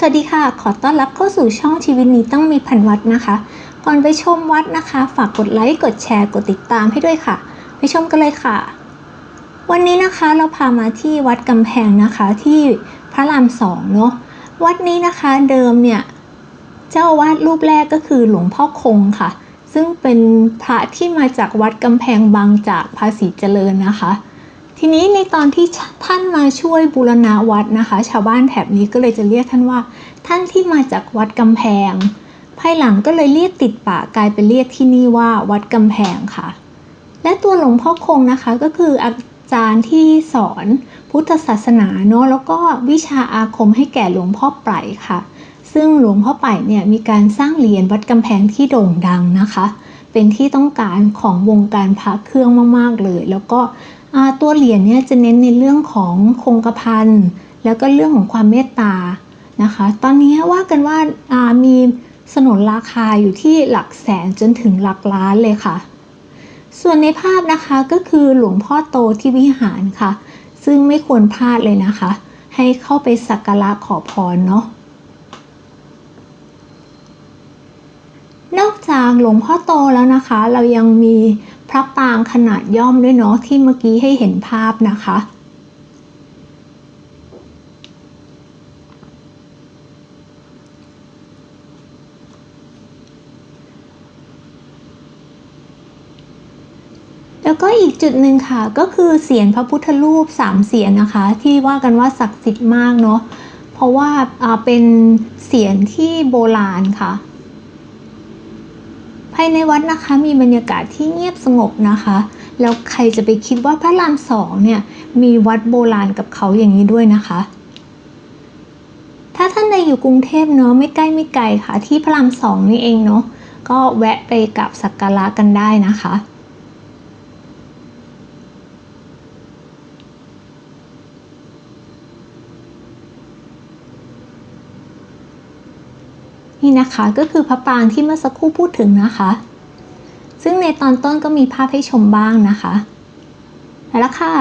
สวัสดีค่ะ ขอต้อนรับเข้าสู่ช่องชีวิตนี้ต้องมีพันวัดนะคะ ก่อนไปชมวัดนะคะ ฝากกดไลค์ กดแชร์ กดติดตามให้ด้วยค่ะ ไปชมกันเลยค่ะ วันนี้นะคะเราพามาที่วัดกำแพงนะคะที่พระรามสองเนาะ วัดนี้นะคะเดิมเนี่ยเจ้าวาดรูปแรกก็คือหลวงพ่อคงค่ะ ซึ่งเป็นพระที่มาจากวัดกำแพงบางจากภาษีเจริญนะคะ ทีนี้ในตอนที่ท่านมาช่วยบูรณะวัดนะคะ ชาวบ้านแถบนี้ก็เลยจะเรียกท่านว่า ท่านที่มาจากวัดกำแพง ภายหลังก็เลยเรียกติดปากกลายเป็นเรียกที่นี่ว่าวัดกำแพงค่ะ และตัวหลวงพ่อคงนะคะก็คืออาจารย์ที่สอนพุทธศาสนาเนาะแล้วก็วิชาอาคมให้แก่หลวงพ่อไผ่ค่ะ ซึ่งหลวงพ่อไผ่เนี่ยมีการสร้างเหรียญวัดกำแพงที่โด่งดังนะคะ เป็นที่ต้องการของวงการพระเครื่องมาก ๆ เลย แล้วก็ ตัวเหรียญเนี่ยจะเน้นในเรื่องของคงกระพันแล้วก็เรื่องของความเมตตานะคะ ตอนนี้ว่ากันว่ามีสนนราคาอยู่ที่หลักแสนจนถึงหลักล้านเลยค่ะ ส่วนในภาพนะคะก็คือหลวงพ่อโตที่วิหารค่ะ ซึ่งไม่ควรพลาดเลยนะคะ ให้เข้าไปสักการะขอพรเนาะนอกจากหลวงพ่อโตแล้วนะคะ เรายังมี พระปางขนาดย่อมด้วยเนาะที่เมื่อกี้ให้เห็นภาพนะคะ แล้วก็อีกจุดหนึ่งค่ะก็คือเสียงพระพุทธรูปสามเสียนนะคะ ที่ว่ากันว่าศักดิ์สิทธิ์มากเนาะเพราะว่าอ่าเป็นเสียงที่โบราณค่ะ ภายในวัดนะคะมีบรรยากาศที่เงียบสงบนะคะ แล้วใครจะไปคิดว่าพระรามสองเนี่ยมีวัดโบราณกับเขาอย่างนี้ด้วยนะคะ ถ้าท่านใดอยู่กรุงเทพเนาะไม่ใกล้ไม่ไกลค่ะ ที่พระรามสองนี่เองเนาะก็แวะไปกับสักการะกันได้นะคะ นี่นะคะก็คือพระปรางที่เมื่อสักครู่พูดถึงนะคะ ซึ่งในตอนต้นก็มีภาพให้ชมบ้างนะคะไปแล้วค่ะ